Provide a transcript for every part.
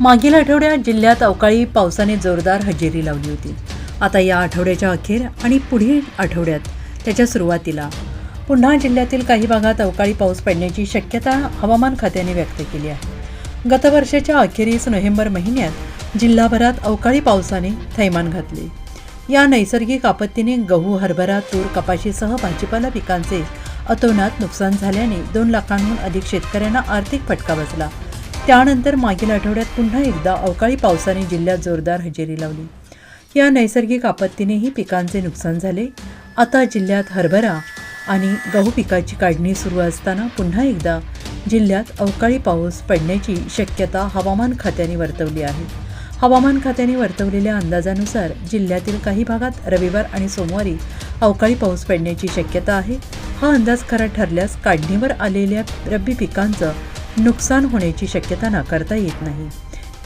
मागील आठवड्यात जिल्ह्यात अवकाळी पावसाने जोरदार हजेरी लावली होती. आता या आठवड्याच्या अखेर आणि पुढील आठवड्यात त्याच्या सुरुवातीला. पुन्हा जिल्ह्यातील काही भागात अवकाळी पाऊस पडण्याची शक्यता हवामान खात्याने व्यक्त केली आहे. गतवर्षाच्या अखेरीस नोव्हेंबर महिन्यात जिल्हाभरात अवकाळी पावसाने थैमान घातले. या नैसर्गिक आपत्तीने गहू हरभरा तूर कपाशीसह भाजीपाला पिकांचे अतोनात नुकसान झाल्याने दोन लाखांहून अधिक शेतकऱ्यांना आर्थिक फटका बसला. त्यानंतर मागील आठवड्यात पुन्हा एकदा अवकाळी पावसाने जिल्ह्यात जोरदार हजेरी लावली. या नैसर्गिक आपत्तीनेही पिकांचे नुकसान झाले. आता जिल्ह्यात हरभरा आणि गहू पिकाची काढणी सुरू असताना पुन्हा एकदा जिल्ह्यात अवकाळी पाऊस पडण्याची शक्यता हवामान खात्याने वर्तवली आहे. हवामान खात्याने वर्तवलेल्या अंदाजानुसार जिल्ह्यातील काही भागात रविवार आणि सोमवारी अवकाळी पाऊस पडण्याची शक्यता आहे. हा अंदाज खरा ठरल्यास काढणीवर आलेल्या रब्बी पिकांचं नुकसान होण्याची शक्यता नाकारता येत नाही.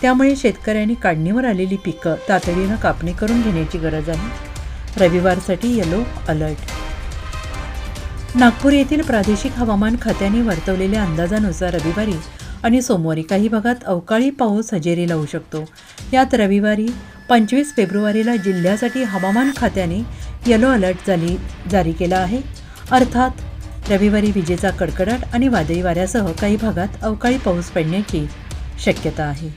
त्यामुळे शेतकऱ्यांनी काढणीवर आलेली पिकं तातडीनं कापणी करून घेण्याची गरज आहे. रविवारसाठी येलो अलर्ट. नागपूर येथील प्रादेशिक हवामान खात्याने वर्तवलेल्या अंदाजानुसार रविवारी आणि सोमवारी काही भागात अवकाळी पाऊस हजेरी लावू शकतो. यात रविवारी पंचवीस फेब्रुवारीला जिल्ह्यासाठी हवामान खात्याने येलो अलर्ट जारी जारी केला आहे. अर्थात रविवारी विजेचा कडकडाट आणि वादळी वाऱ्यासह काही भागात अवकाळी पाऊस पडण्याची शक्यता आहे.